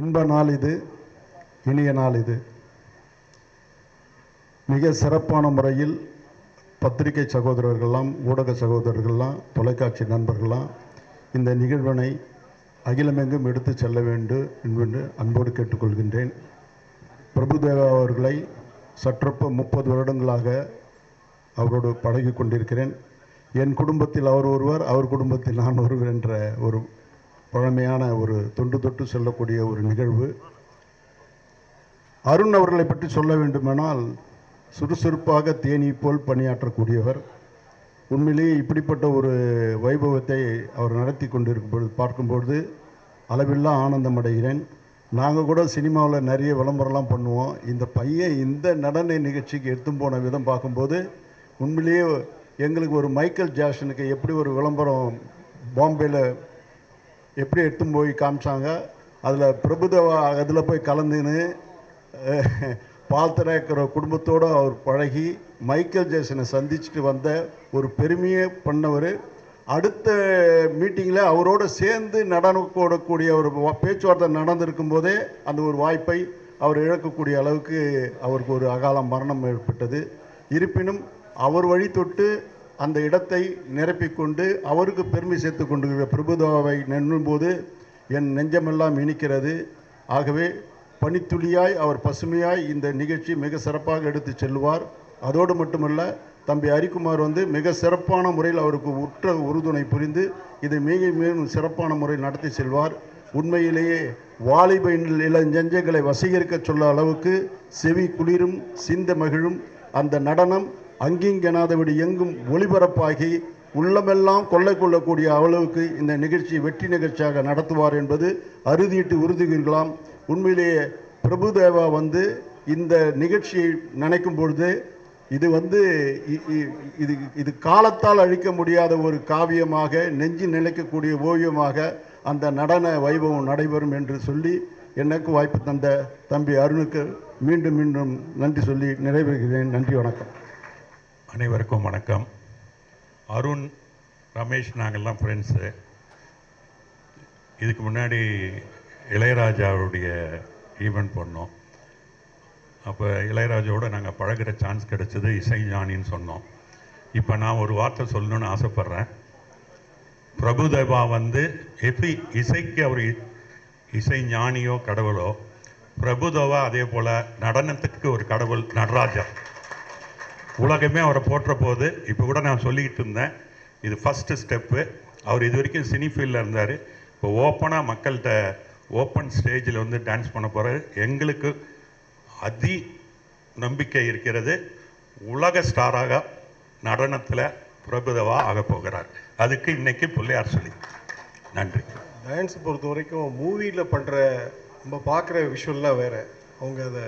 இன்ப நாள் இது இனிய நாள் இது. மிக சிறப்பான முறையில் பத்திரிகை சகோதரர்கள்லாம் ஊடக சகோதரர்கள்லாம் தொலைக்காட்சி நண்பர்கள்லாம் இந்த நிகழ்வினை அகிலமெங்கும் எடுத்து செல்ல வேண்டும் என்று அன்போடு கேட்டுக்கொள்கின்றேன். பிரபுதேவா அவர்களை சற்றொப்ப முப்பது வருடங்களாக அவரோடு பழகி கொண்டிருக்கிறேன். என் குடும்பத்தில் அவர் ஒருவர் அவர் குடும்பத்தில் நான் ஒருவர் என்ற ஒரு பழமையான ஒரு தொண்டு தொட்டு சொல்லக்கூடிய ஒரு நிகழ்வு. அருண் அவர்களை பற்றி சொல்ல வேண்டுமானால் சுறுசுறுப்பாக தேனீ போல் பணியாற்றக்கூடியவர். உண்மையிலேயே இப்படிப்பட்ட ஒரு வைபவத்தை அவர் நடத்தி கொண்டிருக்கும் பொழுது பார்க்கும்பொழுது அளவில்லா ஆனந்தம் அடைகிறேன். நாங்கள் கூட சினிமாவில் நிறைய விளம்பரம்லாம் பண்ணுவோம். இந்த பையன் இந்த நடன நிகழ்ச்சிக்கு எடுத்து போன விதம் பார்க்கும்போது உண்மையிலேயே எங்களுக்கு ஒரு மைக்கேல் ஜாக்சனுக்கு எப்படி ஒரு விளம்பரம் பாம்பேயில் எப்படி எடுத்துன்னு போய் காமிச்சாங்க. அதில் பிரபுதேவா அதில் போய் கலந்துன்னு பால்தராக்கிற பால் குடும்பத்தோடு அவர் பழகி மைக்கேல் ஜேசனை சந்திச்சுட்டு வந்த ஒரு பெருமையை பண்ணவர். அடுத்த மீட்டிங்கில் அவரோட சேர்ந்து நடனம் போடக்கூடிய ஒரு பேச்சுவார்த்தை நடந்திருக்கும் போதே அந்த ஒரு வாய்ப்பை அவர் இழக்கக்கூடிய அளவுக்கு அவருக்கு ஒரு அகால மரணம் ஏற்பட்டது. இருப்பினும் அவர் வழி தொட்டு அந்த இடத்தை நிரப்பிக்கொண்டு அவருக்கு பெருமை சேர்த்து கொண்டிருக்கிற பிரபுதாவை நின்னும்போது என் நெஞ்சமெல்லாம் இனிக்கிறது. ஆகவே பனித்துளியாய் அவர் பசுமையாய் இந்த நிகழ்ச்சி மிக சிறப்பாக எடுத்து செல்வார் அதோடு மட்டுமல்ல தம்பி ஹரிக்குமார் வந்து மிக சிறப்பான முறையில் அவருக்கு உற்ற உறுதுணை புரிந்து இதை மிக மேலும் சிறப்பான முறையில் நடத்தி செல்வார். உண்மையிலேயே வாலிப இளஞ்செஞ்சங்களை வசீகரிக்க சொல்ல அளவுக்கு செவி குளிரும் சிந்த மகிழும் அந்த நடனம் அங்கிங்கெனாதபடி எங்கும் ஒளிபரப்பாகி உள்ளமெல்லாம் கொள்ளை கொள்ளக்கூடிய அளவுக்கு இந்த நிகழ்ச்சி வெற்றி நிகழ்ச்சியாக நடத்துவார் என்பது அறுதியிட்டு உறுதிகளாம் உண்மையிலேயே பிரபுதேவா வந்து இந்த நிகழ்ச்சியை நினைக்கும் பொழுது இது வந்து இ- இ- இது இது காலத்தால் அழிக்க முடியாத ஒரு காவியமாக நெஞ்சு நிலைக்கக்கூடிய ஓவியமாக அந்த நடன வைபவம் நடைபெறும் என்று சொல்லி எனக்கு வாய்ப்பு தந்த தம்பி அருணுக்கு மீண்டும் மீண்டும் நன்றி சொல்லி நிறைவேறுகிறேன். நன்றி வணக்கம். அனைவருக்கும் வணக்கம். அருண் ரமேஷ் நாங்கள்லாம் ஃப்ரெண்ட்ஸு இதுக்கு முன்னாடி இளையராஜாவுடைய ஈவெண்ட் பண்ணோம். அப்போ இளையராஜாவோட நாங்கள் பழகுற சான்ஸ் கிடச்சிது இசை ஞானின்னு சொன்னோம். இப்போ நான் ஒரு வார்த்தை சொல்லணும்னு ஆசைப்பட்றேன். பிரபுதேவா வந்து எப்படி இசைக்கு அவர் இ- இசை ஞானியோ கடவுளோ பிரபுதேவா அதே போல் நடனத்துக்கு ஒரு கடவுள் நடராஜா. உலகமே அவரை போற்ற போது இப்போ கூட நான் சொல்லிக்கிட்டு இருந்தேன். இது ஃபஸ்ட்டு ஸ்டெப்பு அவர் இது வரைக்கும் சினி ஃபீல்டில் இருந்தார். இப்போ ஓப்பனாக மக்கள்கிட்ட ஓப்பன் ஸ்டேஜில் வந்து டான்ஸ் பண்ண போகிறாரு எங்களுக்கு அதி நம்பிக்கை இருக்கிறது. உலக ஸ்டாராக நடனத்தில் பிரபுதவாக ஆக போகிறார். அதுக்கு இன்னைக்கு பிள்ளையார் சொல்லி. நன்றி. டான்ஸ் பொறுத்த வரைக்கும் மூவியில் பண்ணுற நம்ம பார்க்குற விஷுவல்லாம் வேறு. அவங்க அதை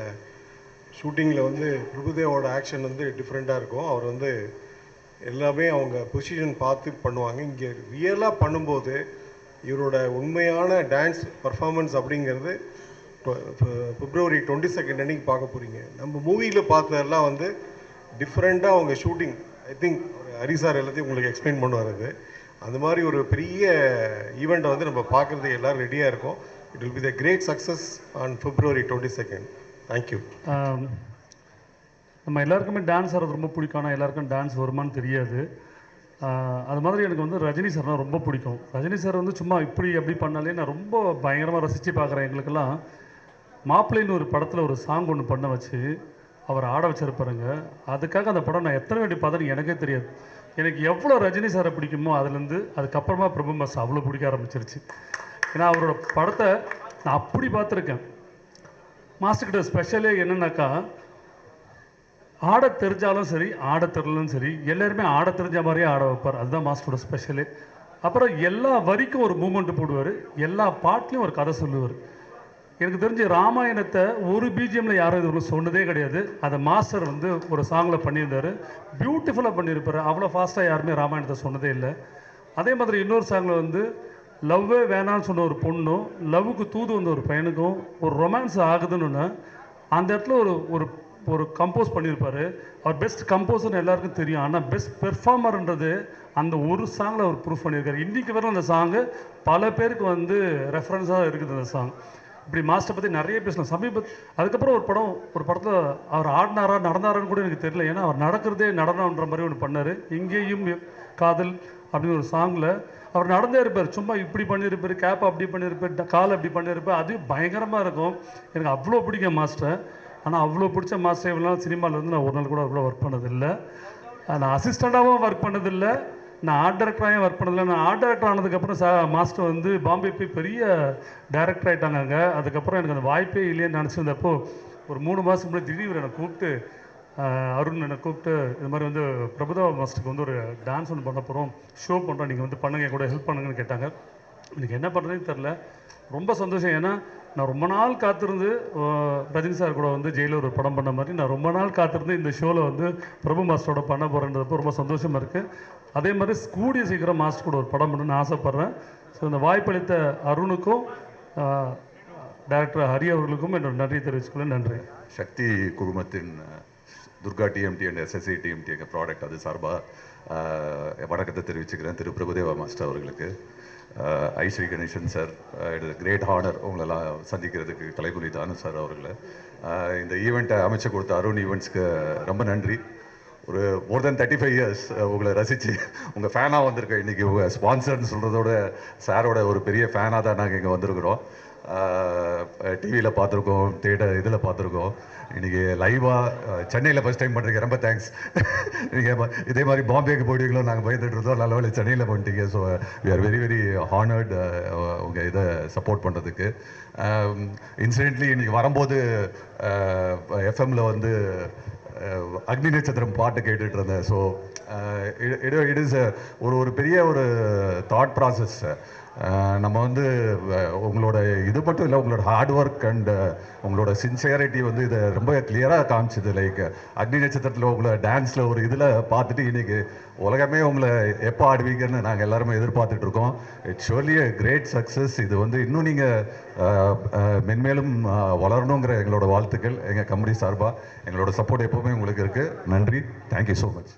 ஷூட்டிங்கில் வந்து பிரபுதேவோட ஆக்ஷன் வந்து டிஃப்ரெண்ட்டாக இருக்கும். அவர் வந்து எல்லாமே அவங்க பொசிஷன் பார்த்து பண்ணுவாங்க. இங்கே ரியலாக பண்ணும்போது இவரோட உண்மையான டான்ஸ் பர்ஃபார்மன்ஸ் அப்படிங்கிறது பிப்ரவரி டுவெண்ட்டி செகண்ட் அன்னைக்கு பார்க்க போகிறீங்க நம்ம மூவியில் பார்த்ததெல்லாம் வந்து டிஃப்ரெண்ட்டாக அவங்க shooting I think Hari sir எல்லாத்தையும் உங்களுக்கு எக்ஸ்பிளைன் பண்ணுவார் அது. அந்த மாதிரி ஒரு பெரிய ஈவெண்ட்டை வந்து நம்ம பார்க்குறதுக்கு எல்லோரும் ரெடியாக இருக்கும். It will be the great success on February twenty second thank you நம்ம எல்லாருக்குமே டான்ஸ் ஆடுறது ரொம்ப பிடிக்கும். ஆனால் எல்லாருக்கும் டான்ஸ் வருமான்னு தெரியாது. அது மாதிரி எனக்கு வந்து ரஜினி சார்னா ரொம்ப பிடிக்கும். ரஜினி சார் வந்து சும்மா இப்படி அப்படி பண்ணாலே நான் ரொம்ப பயங்கரமாக ரசித்து பார்க்குறேன். எங்களுக்கெல்லாம் மாப்பிள்ளைன்னு ஒரு படத்தில் ஒரு சாங் ஒன்று பண்ண வச்சு அவர் ஆட வச்சிருப்பாருங்க. அதுக்காக அந்த படம் நான் எத்தனை வேண்டி பார்த்தேன்னு எனக்கே தெரியாது. எனக்கு எவ்வளோ ரஜினி சாரை பிடிக்குமோ அதுலேருந்து அதுக்கப்புறமா பிரபு மாஸ் அவ்வளோ பிடிக்க ஆரம்பிச்சிருச்சு. ஏன்னா அவரோட படத்தை நான் அப்படி பார்த்துருக்கேன். மாஸ்டர்கிட்ட ஸ்பெஷலே என்னென்னாக்கா ஆட தெரிஞ்சாலும் சரி ஆட தெரியலும் சரி எல்லாருமே ஆட தெரிஞ்ச மாதிரியே ஆட வைப்பார். அதுதான் மாஸ்டரோட ஸ்பெஷலே அப்புறம் எல்லா வரிக்கும் ஒரு மூமெண்ட் போடுவார். எல்லா பாட்லையும் ஒரு கதை சொல்லுவார். எனக்கு தெரிஞ்சு ராமாயணத்தை ஒரு பிஜிஎம்ல யாரும் இது வரைக்கும் சொன்னதே கிடையாது. அதை மாஸ்டர் வந்து ஒரு சாங்கில் பண்ணியிருந்தார். பியூட்டிஃபுல்லாக பண்ணியிருப்பார். அவ்வளோ ஃபாஸ்ட்டாக யாருமே ராமாயணத்தை சொன்னதே இல்லை. அதே மாதிரி இன்னொரு சாங்கில் வந்து லவ்வே வேணான்னு சொன்ன ஒரு பொண்ணும் லவ்வுக்கு தூது வந்த ஒரு பையனுக்கும் ஒரு ரொமான்ஸ் ஆகுதுன்னு அந்த இடத்துல ஒரு ஒரு ஒரு கம்போஸ் பண்ணியிருப்பார். அவர் பெஸ்ட் கம்போஸர்னு எல்லாருக்கும் தெரியும். ஆனால் பெஸ்ட் பெர்ஃபார்மர்ன்றது அந்த ஒரு சாங்கில் அவர் ப்ரூஃப் பண்ணியிருக்காரு. இன்றைக்கி வரை அந்த சாங்கு பல பேருக்கு வந்து ரெஃபரன்ஸாக இருக்குது அந்த சாங் இப்படி மாஸ்டர் பற்றி நிறைய பேசலாம். சமீப அதுக்கப்புறம் ஒரு படம் ஒரு படத்தில் அவர் ஆடினாரா நடந்தாரான்னு கூட எனக்கு தெரியல. ஏன்னா அவர் நடக்கிறதே நடனம்ன்ற மாதிரி ஒன்று பண்ணார். இங்கேயும் காதல் அப்படின்னு ஒரு சாங்கில் அவர் நடந்தே இருப்பார். சும்மா இப்படி பண்ணியிருப்பார் கேப் அப்படி பண்ணியிருப்பார் கால் அப்படி பண்ணியிருப்பார் அது பயங்கரமாக இருக்கும். எனக்கு அவ்வளோ பிடிக்கும் மாஸ்டர். ஆனால் அவ்வளோ பிடிச்ச மாஸ்டர் இவ்வளோ சினிமாவிலேருந்து நான் ஒரு நாள் கூட அவ்வளோ ஒர்க் பண்ணதில்லை. நான் அசிஸ்டண்ட்டாகவும் ஒர்க் பண்ணதில்லை. நான் ஆர்ட் டேரக்டராகவும் ஒர்க் பண்ணதில்லை. நான் ஆர்ட் டேரக்டர் ஆனதுக்கப்புறம் சா மாஸ்டர் வந்து பாம்பே போய் பெரிய டேரக்டர் ஆகிட்டாங்க அங்கே. அதுக்கப்புறம் எனக்கு அந்த வாய்ப்பே இல்லையேன்னு நினச்சிருந்தப்போ ஒரு மூணு மாதம் முன்னாடி திடீர் என்னை கூப்பிட்டு அருண் என்னை கூப்பிட்டு இது மாதிரி வந்து பிரபுதா மாஸ்டருக்கு வந்து ஒரு டான்ஸ் ஒன்று பண்ண போகிறோம் ஷோ பண்ணுறோம் நீங்கள் வந்து பண்ணுங்க என் கூட ஹெல்ப் பண்ணுங்கன்னு கேட்டாங்க. எனக்கு என்ன பண்ணுறதுன்னு தெரில ரொம்ப சந்தோஷம். ஏன்னா நான் ரொம்ப நாள் காத்திருந்து ரஜினி சார் கூட வந்து ஜெயிலில் ஒரு படம் பண்ண மாதிரி நான் ரொம்ப நாள் காத்திருந்து இந்த ஷோவில் வந்து பிரபு மாஸ்டரோட பண்ண போகிறேன்றப்போ ரொம்ப சந்தோஷமாக இருக்குது அதே மாதிரி கூடிய சீக்கிரம் மாஸ்டர் கூட ஒரு படம் பண்ணணும்னு ஆசைப்பட்றேன். ஸோ இந்த வாய்ப்பளித்த அருணுக்கும் டைரக்டர் ஹரி அவர்களுக்கும் என்னோட நன்றி தெரிவிச்சுக்கொள்ள நன்றி. சக்தி குழுமத்தின் Durga TMT and SSC TMT எங்கள் ப்ராடக்ட் அது சார்பாக வணக்கத்தை தெரிவிச்சுக்கிறேன் திரு பிரபுதேவா மாஸ்டர் அவர்களுக்கு. I Sri Ganesan sir it is great honour உங்களெல்லாம் சந்திக்கிறதுக்கு கலைபுரி தானு சார் அவர்களை. இந்த ஈவெண்ட்டை அமைச்சு கொடுத்த அருண் ஈவெண்ட்ஸ்க்கு ரொம்ப நன்றி. ஒரு more than thirty five years உங்களை ரசித்து உங்கள் ஃபேனாக வந்திருக்கேன் இன்றைக்கி உங்கள் ஸ்பான்சர்னு சொல்கிறதோட சாரோட ஒரு பெரிய ஃபேனாக தான் நாங்கள் இங்கே வந்திருக்கிறோம். டிவியில் பார்த்துருக்கோம் தேட்டர் இதில் பார்த்துருக்கோம். இன்றைக்கி லைவாக சென்னையில் ஃபஸ்ட் டைம் பண்ணுறீங்க ரொம்ப தேங்க்ஸ் நீங்கள் இதே மாதிரி பாம்பேக்கு போயிட்டீங்களோ நாங்கள் பயந்துட்டு இருந்தோம். நல்ல வேலை சென்னையில் பண்ணிட்டீங்க. So we are very very honoured உங்கள் இதை சப்போர்ட் பண்ணுறதுக்கு இன்சிடென்ட்லி இன்றைக்கி வரும்போது எஃப்எம்மில் வந்து அக்னி நட்சத்திரம் பாட்டு கேட்டுட்டு இருந்தேன். ஸோ இட் இட் இஸ் ஒரு ஒரு பெரிய ஒரு தாட் ப்ராசஸ் நம்ம வந்து உங்களோட இது மட்டும் இல்லை உங்களோட ஹார்ட் ஒர்க் அண்ட் உங்களோட சின்சியரிட்டி வந்து இதை ரொம்ப கிளியராக காமிச்சுது. லைக் அக்னி நட்சத்திரத்தில் உங்களை டான்ஸில் ஒரு இதில் பார்த்துட்டு இன்னைக்கு உலகமே உங்களை எப்போ ஆடுவீங்கன்னு நாங்கள் எல்லாருமே எதிர்பார்த்துட்டு இருக்கோம். It's surely a great success இது வந்து இன்னும் நீங்கள் மென்மேலும் வளரணுங்கிற எங்களோட வாழ்த்துக்கள். எங்கள் கம்பெனி சார்பாக எங்களோட சப்போர்ட் எப்போவுமே உங்களுக்கு இருக்குது நன்றி. Thank you so much